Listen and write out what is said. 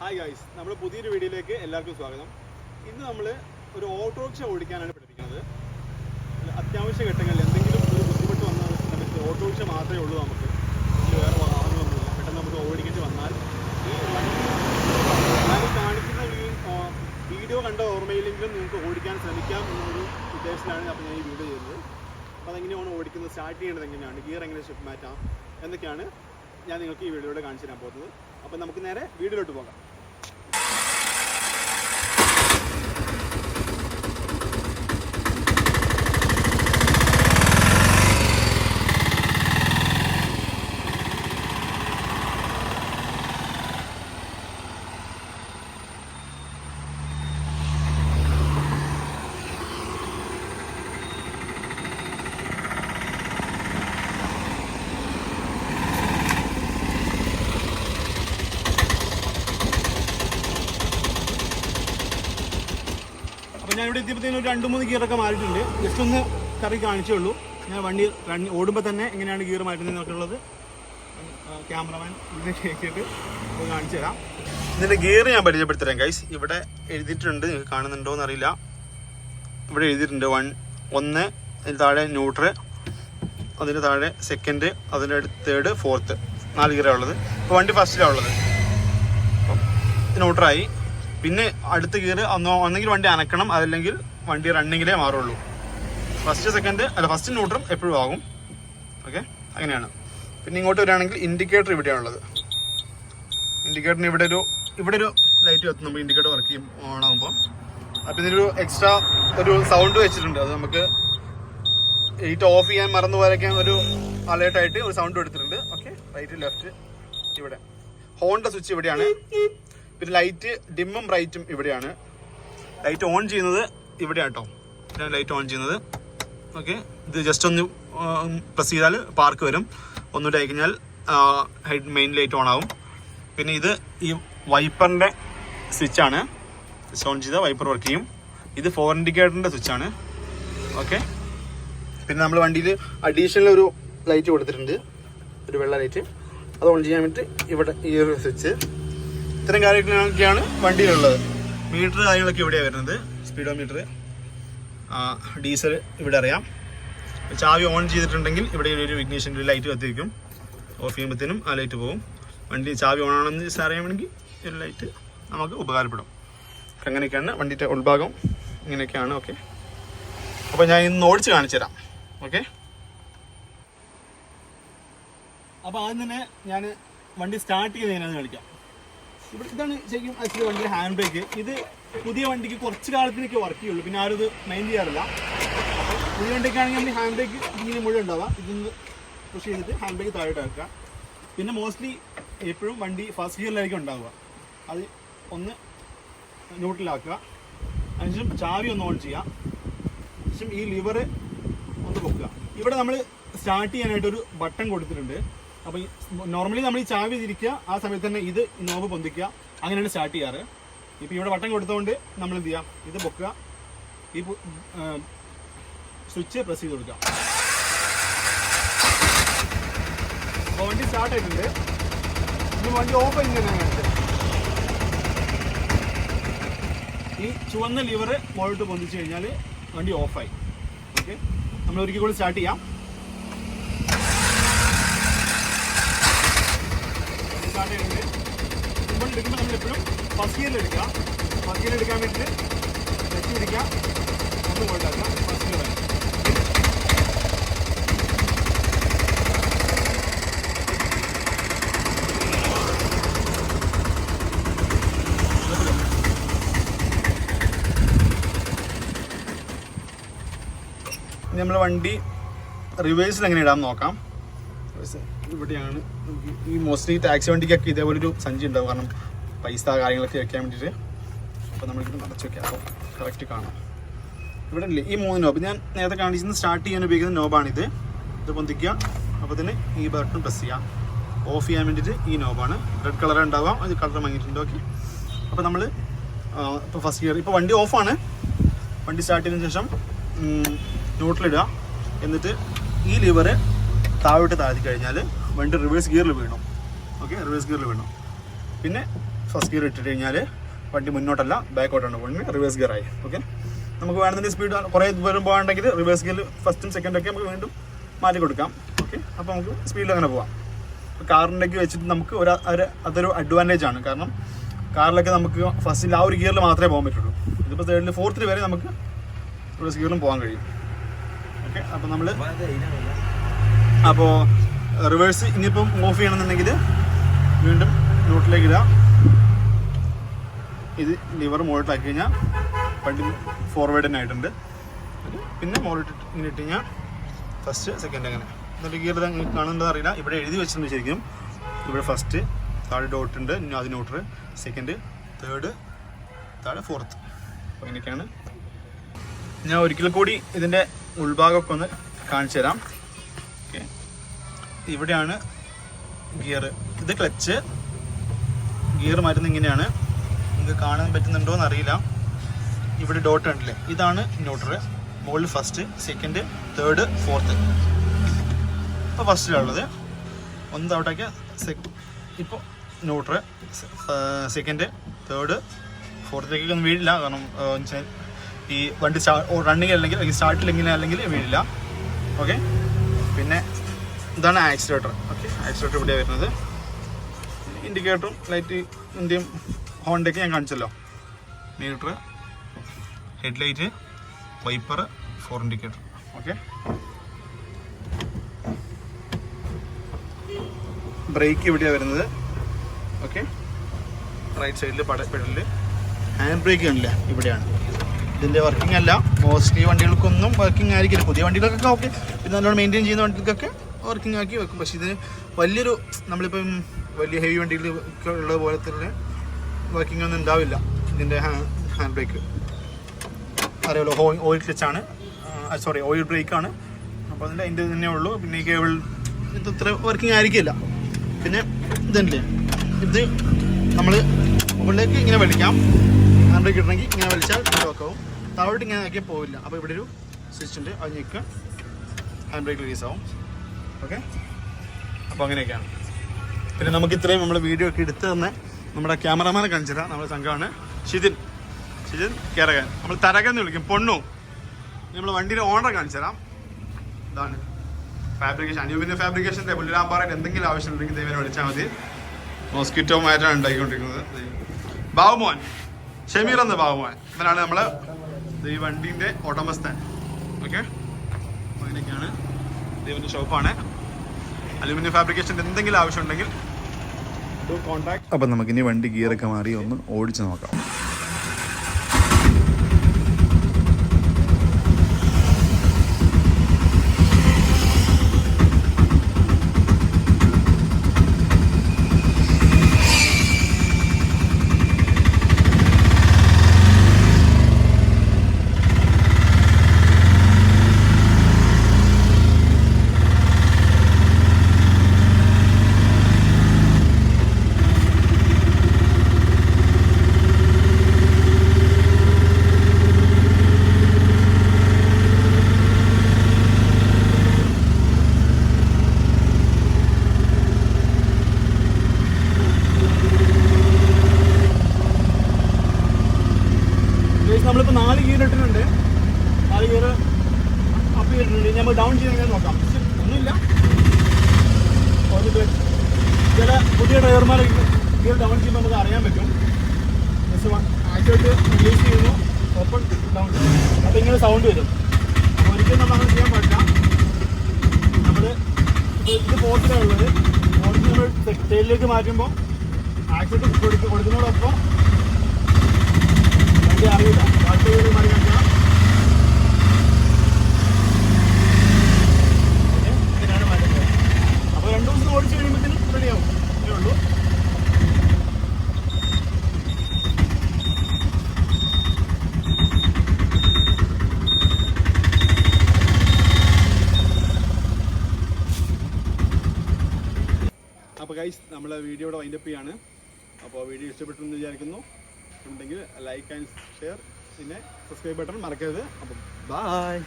Hi guys നമ്മുടെ പുതിയൊരു വീഡിയോയിലേക്ക് എല്ലാവർക്കും സ്വാഗതം. ഇന്ന് നമ്മൾ ഒരു ഓട്ടോറിക്ഷ ഓടിക്കാനാണ് പഠിപ്പിക്കുന്നത്. അത്യാവശ്യ ഘട്ടങ്ങളിൽ എന്തെങ്കിലും ഒരു ബുദ്ധിമുട്ട് വന്നാൽ നമുക്ക് ഓട്ടോറിക്ഷ മാത്രമേ ഉള്ളൂ നമുക്ക്. വേറെ വാഹനമൊന്നുമില്ല. പെട്ടെന്ന് നമുക്ക് ഓടിക്കേണ്ടി വന്നാൽ ഈ ഞാൻ കാണിക്കുന്ന വീഡിയോ കണ്ട ഓർമ്മയിലെങ്കിലും നിങ്ങൾക്ക് ഓടിക്കാൻ ശ്രമിക്കാം എന്നൊരു ഉദ്ദേശത്തിലാണ് അപ്പോൾ ഞാൻ ഈ വീഡിയോ ചെയ്യുന്നത്. അപ്പോൾ അതെങ്ങനെയാണ് ഓടിക്കുന്നത്? സ്റ്റാർട്ട് ചെയ്യേണ്ടത് എങ്ങനെയാണ്? ഗിയർ എങ്ങനെ ഷിഫ്റ്റ് മാറ്റാം? എന്നൊക്കെയാണ് ഞാൻ നിങ്ങൾക്ക് ഈ വീഡിയോയിലൂടെ കാണിച്ചു തരാൻ പോകുന്നത്. അപ്പം നമുക്ക് നേരെ വീഡിയോയിലോട്ട് പോകാം. ഇവിടെ എത്തിയപ്പോഴത്തേനും ഒരു രണ്ട് മൂന്ന് ഗിയറൊക്കെ മാറിയിട്ടുണ്ട്. ജസ്റ്റ് ഒന്ന് കറി കാണിച്ചേ ഉള്ളൂ ഞാൻ വണ്ടി ഓടുമ്പോൾ തന്നെ എങ്ങനെയാണ് ഗിയർ മാറ്റുന്നതെന്നൊക്കെ ഉള്ളത്. ക്യാമറമാൻ ഇതിനെ കേട്ടിട്ട് ഒന്ന് കാണിച്ചു തരാം. ഇതിന്റെ ഗിയർ ഞാൻ പരിചയപ്പെടുത്തരാം ഗൈസ് ഇവിടെ എഴുതിയിട്ടുണ്ട്. നിങ്ങൾക്ക് കാണുന്നുണ്ടോ എന്നറിയില്ല. ഇവിടെ എഴുതിയിട്ടുണ്ട് വൺ ഒന്ന് അതിന് താഴെ ന്യൂട്രൽ അതിന് താഴെ സെക്കൻഡ് അതിന്റെ തേർഡ് ഫോർത്ത് നാല് ഗിയറാണ് ഉള്ളത്. ഇപ്പോൾ വണ്ടി ഫസ്റ്റിലാണ് ഉള്ളത്. ന്യൂട്രായി പിന്നെ അടുത്ത് കയറി ഒന്നോ ഒന്നെങ്കിൽ വണ്ടി അനക്കണം അതല്ലെങ്കിൽ വണ്ടി റണ്ണിങ്ങിലേ മാറുള്ളൂ. ഫസ്റ്റ് സെക്കൻഡ് അല്ല ഫസ്റ്റ് ന്യൂട്രം എപ്പോഴും ആകും. ഓക്കെ അങ്ങനെയാണ്. പിന്നെ ഇങ്ങോട്ട് വരികയാണെങ്കിൽ ഇൻഡിക്കേറ്റർ ഇവിടെയാണുള്ളത്. ഇൻഡിക്കേറ്ററിന് ഇവിടെ ഒരു ഇവിടെ ഒരു ലൈറ്റ് കത്തും നമ്മൾ ഇൻഡിക്കേറ്റർ വർക്ക് ചെയ്യും ഓൺ ആകുമ്പോൾ അപ്പം ഇതിനൊരു എക്സ്ട്രാ ഒരു സൗണ്ട് വെച്ചിട്ടുണ്ട്. അത് നമുക്ക് ലൈറ്റ് ഓഫ് ചെയ്യാൻ മറന്നു പോരൊക്കെ ഒരു അലേർട്ടായിട്ട് ഒരു സൗണ്ട് എടുത്തിട്ടുണ്ട് ഓക്കെ റൈറ്റ് ലെഫ്റ്റ് ഇവിടെ. ഹോണിന്റെ സ്വിച്ച് ഇവിടെയാണ്. പിന്നെ ലൈറ്റ് ഡിമ്മും ബ്രൈറ്റും ഇവിടെയാണ്. ലൈറ്റ് ഓൺ ചെയ്യുന്നത് ഇവിടെയാണ് കേട്ടോ ഇതാണ് ലൈറ്റ് ഓൺ ചെയ്യുന്നത്. ഓക്കെ ഇത് ജസ്റ്റ് ഒന്ന് പ്രസ് ചെയ്താൽ പാർക്ക് വരും. ഒന്നുകൂടെ ആയി കഴിഞ്ഞാൽ ഹെഡ് മെയിൻ ലൈറ്റ് ഓൺ ആവും. പിന്നെ ഇത് ഈ വൈപ്പറിന്റെ സ്വിച്ചാണ് സ്വിച്ച് ഓൺ ചെയ്താൽ വൈപ്പർ വർക്ക് ചെയ്യും. ഇത് ഫോർ ഇൻഡിക്കേറ്ററിന്റെ സ്വിച്ചാണ് ഓക്കെ പിന്നെ നമ്മൾ വണ്ടിയിൽ അഡീഷണൽ ഒരു ലൈറ്റ് കൊടുത്തിട്ടുണ്ട്. ഒരു വെള്ള ലൈറ്റ് അത് ഓൺ ചെയ്യാൻ വേണ്ടിയിട്ട് ഇവിടെ ഈ ഒരു സ്വിച്ച് ഇത്തരം കാര്യങ്ങളൊക്കെയാണ് വണ്ടിയിലുള്ളത്. മീറ്റർ കാര്യങ്ങളൊക്കെ ഇവിടെയാണ് വരുന്നത്? സ്പീഡോ മീറ്റർ ഡീസൽ ഇവിടെ അറിയാം. ചാവി ഓൺ ചെയ്തിട്ടുണ്ടെങ്കിൽ ഇവിടെ ഒരു ഇഗ്നീഷന്റെ ലൈറ്റ് കത്തിരിക്കും ഓഫ് ചെയ്യുമ്പോഴത്തേനും ആ ലൈറ്റ് പോകും. വണ്ടി ചാവി ഓൺ ആണെന്ന് അറിയാമെങ്കിൽ ഒരു ലൈറ്റ് നമുക്ക് ഉപകാരപ്പെടും. അങ്ങനെയൊക്കെയാണ് വണ്ടിയുടെ ഉൾഭാഗം. ഇങ്ങനെയൊക്കെയാണ് ഓക്കെ അപ്പോൾ ഞാൻ ഇന്ന് ഓടിച്ച് കാണിച്ചു തരാം ഓക്കെ അപ്പോൾ ആദ്യം തന്നെ ഞാൻ വണ്ടി സ്റ്റാർട്ട് ചെയ്ത് എങ്ങനെയാണെന്ന് കളിക്കാം ഇവിടെ ഇതാണ് ശരിക്കും ആക്ച്വലി വണ്ടിയുടെ ഹാൻഡ് ബ്രേക്ക് ഇത് പുതിയ വണ്ടിക്ക് കുറച്ച് കാലത്തിനൊക്കെ വർക്ക് ചെയ്യുള്ളൂ. പിന്നെ ആരും ഇത് മൈൻഡ് ചെയ്യാറില്ല. പുതിയ വണ്ടിക്ക് ആണെങ്കിൽ നമ്മൾ ഹാൻഡ് ബ്രേക്ക് ഇങ്ങനെ മുഴുവൻ ഉണ്ടാവാം. ഇതിന്ന് പുഷ് ചെയ്തിട്ട് ഹാൻഡ് ബ്രേക്ക് താഴോട്ട് ആക്കുക പിന്നെ മോസ്റ്റ്ലി എപ്പോഴും വണ്ടി ഫസ്റ്റ് ഗിയറിലായിരിക്കും ഉണ്ടാവുക. അത് ഒന്ന് ന്യൂട്രലാക്കുക അതിനുശേഷം ചാവി ഒന്ന് ഓൺ ചെയ്യുക. ശേഷം ഈ ലിവർ ഒന്ന് പൊക്കുക. ഇവിടെ നമ്മൾ സ്റ്റാർട്ട് ചെയ്യാനായിട്ട് ഒരു ബട്ടൺ കൊടുത്തിട്ടുണ്ട്. അപ്പോൾ നോർമലി നമ്മൾ ഈ ചാവി തിരിക്കുക ആ സമയത്ത് തന്നെ ഇത് നോബ് പൊന്തിക്കുക. അങ്ങനെയാണ് സ്റ്റാർട്ട് ചെയ്യാറ്. ഇപ്പോൾ ഇവിടെ വട്ടം കൊടുത്തുകൊണ്ട് നമ്മൾ എന്ത് ചെയ്യാം? ഇത് പൊക്കുക. ഈ സ്വിച്ച് പ്രസ് ചെയ്ത് കൊടുക്കുക. അപ്പോൾ വണ്ടി സ്റ്റാർട്ട് ആയിട്ടുണ്ട്. ഇനി വണ്ടി ഓപ്പൺ ചെയ്യുന്നതിനാണ് ഈ ചുവന്ന ലിവർ മുകളിലോട്ട് പൊന്തിച്ചു കഴിഞ്ഞാൽ വണ്ടി ഓഫായി ഓക്കെ നമ്മൾ ഒരിക്കൽ കൂടി സ്റ്റാർട്ട് ചെയ്യാം. സ്റ്റാർട്ട് ചെയ്യുന്നുണ്ട് എടുക്കുമ്പോൾ നമ്മൾ എപ്പോഴും ഫസ്റ്റ് വേണ്ടിയിട്ട് നെറ്റ് പിടിക്കുക. ഒന്ന് ഇനി നമ്മൾ വണ്ടി റിവേഴ്സിൽ എങ്ങനെ ഇടാൻ നോക്കാം. Reverse. ഇവിടെയാണ്. നമുക്ക് ഈ മോസ്റ്റ്ലി ടാക്സി വണ്ടിക്കൊക്കെ ഇതേപോലെ ഒരു സഞ്ചി ഉണ്ടാവും. കാരണം പൈസ കാര്യങ്ങളൊക്കെ വെക്കാൻ വേണ്ടിയിട്ട്. അപ്പോൾ നമ്മളിങ്ങനെ നടച്ചു വെക്കാം. അപ്പോൾ കറക്റ്റ് കാണാം. ഇവിടെ ഇല്ലേ? ഈ മൂന്ന് നോബ് ഞാൻ നേരത്തെ കാണിച്ചിരുന്ന സ്റ്റാർട്ട് ചെയ്യാൻ ഉപയോഗിക്കുന്ന നോബാണിത് ഇത് പൊന്തിക്കുക. അപ്പോൾ തന്നെ ഈ ബട്ടൺ പ്രസ് ചെയ്യാം. ഓഫ് ചെയ്യാൻ വേണ്ടിയിട്ട് ഈ നോബാണ് റെഡ് കളർ ഉണ്ടാവാം. അത് കളർ വാങ്ങിയിട്ടുണ്ട് ഓക്കെ അപ്പോൾ നമ്മൾ ഇപ്പോൾ ഫസ്റ്റ് ഇയർ ഇപ്പോൾ വണ്ടി ഓഫാണ് വണ്ടി സ്റ്റാർട്ട് ചെയ്തതിന് ശേഷം ന്യൂട്രലിടുക എന്നിട്ട് ഈ ലിവർ താഴോട്ട് താഴ്ത്തി കഴിഞ്ഞാൽ വണ്ടി റിവേഴ്സ് ഗിയറിൽ വീണു. ഓക്കെ റിവേഴ്സ് ഗിയറിൽ വീണു. പിന്നെ ഫസ്റ്റ് ഗിയർ ഇട്ടിട്ട് കഴിഞ്ഞാൽ വണ്ടി മുന്നോട്ടല്ല ബാക്കോട്ടാണ് പോകുന്നത് റിവേഴ്സ് ഗിയറായി ഓക്കെ നമുക്ക് വേണമെന്നുണ്ടെങ്കിൽ സ്പീഡ് കുറേ ദൂരം പോകാണ്ടെങ്കിൽ റിവേഴ്സ് ഗിയർ ഫസ്റ്റും സെക്കൻഡും ഒക്കെ നമുക്ക് വീണ്ടും മാറ്റി കൊടുക്കാം. ഓക്കെ അപ്പോൾ നമുക്ക് സ്പീഡിൽ അങ്ങനെ പോവാം. കാറിന്റെയൊക്കെ വെച്ചിട്ട് നമുക്ക് ഒരു ഒരു- അതൊരു അഡ്വാന്റേജ് ആണ്. കാരണം കാറിലൊക്കെ നമുക്ക് ഫസ്റ്റിൽ ആ ഒരു ഗിയറിൽ മാത്രമേ പോകാൻ പറ്റുള്ളൂ. ഇതിപ്പോൾ തേർഡിൽ ഫോർത്തിൽ വരെ നമുക്ക് റിവേഴ്സ് ഗിയറിലും പോകാൻ കഴിയും. ഓക്കെ അപ്പോൾ നമ്മൾ അപ്പോൾ റിവേഴ്സ് ഇനിയിപ്പം ഓഫ് ചെയ്യണമെന്നുണ്ടെങ്കിൽ വീണ്ടും നോട്ടിലേക്ക് ഇടാം ഇത് ലിവർ മുകളിലാക്കി കഴിഞ്ഞാൽ വണ്ടി ഫോർവേഡ് തന്നെ ആയിട്ടുണ്ട്. പിന്നെ മുകളിട്ട് ഇങ്ങനെ ഇട്ട് കഴിഞ്ഞാൽ ഫസ്റ്റ് സെക്കൻഡ് അങ്ങനെ. എന്നിട്ട് ഗിയർ കാണുന്നത് അറിയില്ല. ഇവിടെ എഴുതി വെച്ചിട്ടുണ്ട് ശരിക്കും. ഇവിടെ ഫസ്റ്റ് താഴെ ഡോട്ട് ഉണ്ട്. അത് ന്യൂട്രൽ സെക്കൻഡ് തേർഡ് താഴെ ഫോർത്ത് അപ്പോൾ ഞാൻ ഒരിക്കൽ കൂടി ഇതിന്റെ ഉൾഭാഗമൊക്കെ ഒന്ന് കാണിച്ചു തരാം ഇവിടെയാണ് ഗിയർ. ഇത് ക്ലച്ച്. ഗിയർ മാറ്റുന്നത് ഇങ്ങനെയാണ്. നിങ്ങൾക്ക് കാണാൻ പറ്റുന്നുണ്ടോ എന്ന് അറിയില്ല ഇവിടെ ഡോട്ട് ഉണ്ടല്ലേ? ഇതാണ് ന്യൂട്രൽ മുകളിൽ ഫസ്റ്റ് സെക്കൻഡ് തേർഡ് ഫോർത്ത് ഇപ്പോൾ ഫസ്റ്റിലുള്ളത് ഒന്ന് തവട്ടയ്ക്ക് സെക്ക ഇപ്പോൾ ന്യൂട്രൽ സെക്കൻഡ് തേർഡ് ഫോർത്തിലേക്ക് ഒന്നും വീഴില്ല. കാരണം ഈ വണ്ടി സ്റ്റാ റണ്ണിങ് അല്ലെങ്കിൽ സ്റ്റാർട്ടിൽ സ്റ്റാർട്ടിലെങ്കിലും അല്ലെങ്കിൽ വീഴില്ല. ഓക്കെ ഇതാണ് ആക്സിലേറ്റർ. ഓക്കെ ആക്സിലേറ്റർ ഇവിടെ വരുന്നത്. ഇൻഡിക്കേറ്ററും ലൈറ്റ് ഇന്ത്യയും ഹോണ്ടയ്ക്ക് ഞാൻ കാണിച്ചല്ലോ. Meter headlight wiper four indicator okay brake ഇവിടെയാണ് വരുന്നത്. ഓക്കെ റൈറ്റ് സൈഡിൽ പട പെടലിൽ ഹാൻഡ് ബ്രേക്ക് ഉണ്ടല്ലേ ഇവിടെയാണ്. ഇതിന്റെ വർക്കിംഗ് അല്ല. മോസ്റ്റ്ലി വണ്ടികൾക്കൊന്നും വർക്കിംഗ് ആയിരിക്കില്ല. പുതിയ വണ്ടികൾക്കൊക്കെ ഓക്കെ പിന്നെ നല്ലോണം മെയിന്റെയിൻ ചെയ്യുന്ന വണ്ടികൾക്കൊക്കെ വർക്കിംഗ് ആക്കി വെക്കും. പക്ഷേ ഇതിന് വലിയൊരു നമ്മളിപ്പം വലിയ ഹെവി വണ്ടികളിൽ ഉള്ള തന്നെ വർക്കിംഗ് ഒന്നും ഉണ്ടാവില്ല. ഇതിന്റെ ഹാൻഡ് ബ്രേക്ക് അറിയാലോ ഓയിൽ ഓയിൽ ക്ലച്ചാണ് സോറി ഓയിൽ ബ്രേക്കാണ് അപ്പോൾ അതിന്റെ അതിന്റെ തന്നെ ഉള്ളൂ. പിന്നെ ഈ കേബിൾ ഇത് ഇത്ര വർക്കിംഗ് ആയിരിക്കില്ല. പിന്നെ ഇതല്ലേ ഇത് നമ്മൾ മുകളിലേക്ക് ഇങ്ങനെ വലിക്കാം. ഹാൻഡ് ബ്രേക്ക് ഇടണമെങ്കിൽ ഇങ്ങനെ വലിച്ചാൽ ലോക്കാവും താഴോട്ട് ഇങ്ങനെ ആക്കിയാൽ പോവില്ല. അപ്പോൾ ഇവിടെ ഒരു സ്വിച്ച് ഉണ്ട്. അത് ഞെക്കുക ഹാൻഡ് ബ്രേക്ക് റിലീസ് ആവും. ഓക്കെ? അപ്പോൾ അങ്ങനെയൊക്കെയാണ്. പിന്നെ നമുക്ക് ഇത്രയും നമ്മൾ വീഡിയോ ഒക്കെ എടുത്ത് തന്നെ നമ്മുടെ ക്യാമറമാനെ കാണിച്ചുതരാം നമ്മുടെ സംഘമാണ്. ഷിതിൻ. ഷിതിൻ കേരകൻ. നമ്മൾ തരകൻ എന്ന് വിളിക്കും. പൊണ്ണു നമ്മൾ വണ്ടിയുടെ ഓണർ കാണിച്ചു തരാം. ഇതാണ്. ഫാബ്രിക്കേഷൻ അന്യൂപിന്റെ ഫാബ്രിക്കേഷന്റെ പുല്ലിരാമ്പാറയിൽ എന്തെങ്കിലും ആവശ്യമുണ്ടെങ്കിൽ ദൈവനെ വിളിച്ചാൽ മതി. മോസ്കിറ്റോ മാറ്റാണ് ഉണ്ടാക്കിക്കൊണ്ടിരിക്കുന്നത് ബാബുമോൻ. ഷമീർ എന്ന ബാബുമോൻ. ഇവനാണ് നമ്മൾ ഈ വണ്ടീന്റെ ഉടമസ്ഥൻ. ഓക്കെ? അങ്ങനെയൊക്കെയാണ്. ദൈവന്റെ ഷോപ്പാണ്. അലുമിനിയം ഫാബ്രിക്കേഷന്റെ എന്തെങ്കിലും ആവശ്യമുണ്ടെങ്കിൽ കോൺടാക്ട് അപ്പം നമുക്കിനി വണ്ടി ഗിയറൊക്കെ മാറി ഒന്ന് ഓടിച്ച് നോക്കാം നമ്മളിപ്പോൾ നാല് ഗിയർ ഇട്ടിട്ടുണ്ട് നാല് ഗിയർ അപ്പ് ചെയ്തിട്ടുണ്ട് ഇനി നമ്മൾ ഡൗൺ ചെയ്ത് നോക്കാം ഒന്നുമില്ല ഒരു ചില പുതിയ ഡ്രൈവർമാർ ഗിയർ ഡൗൺ ചെയ്യുമ്പോൾ നമുക്ക് അറിയാൻ പറ്റും. ജസ്റ്റ് ആക്ച്വലായിട്ട് റിലീസ് ചെയ്യുന്നു. ഓപ്പൺ ഡൗൺ അപ്പോൾ ഇങ്ങനെ സൗണ്ട് വരും. ഒരിക്കലും നമ്മൾ അങ്ങനെ ചെയ്യാൻ പറ്റില്ല നമ്മൾ ഇത് പോർട്ടിലാണ് ഉള്ളത്. നമ്മൾ ടെക്സ്റ്റൈലിലേക്ക് മാറ്റുമ്പോൾ ആക്ച്വലായിട്ട് കൊടുക്കും കൊടുക്കുന്നതോടൊപ്പം അറിയില്ല ബാക്കി ഒരു മണി കണ്ടാൽ ഇതിനാണ് മാറ്റുന്നത് അപ്പോൾ രണ്ട് ദിവസം ഓടിച്ച് കഴിയുമ്പോഴത്തേനും റെഡിയാവും അത്രേ ഉള്ളൂ അപ്പോൾ ഗൈസ് നമ്മൾ വീഡിയോയുടെ വൈൻഡപ്പ് ചെയ്യാണ്. അപ്പോൾ വീഡിയോ ഇഷ്ടപ്പെട്ടു എന്ന് വിചാരിക്കുന്നു. ഉണ്ടെങ്കിൽ ലൈക്ക് ആൻഡ് ഷെയർ പിന്നെ സബ്സ്ക്രൈബ് ബട്ടൺ മറക്കരുത്. അപ്പം ബായ്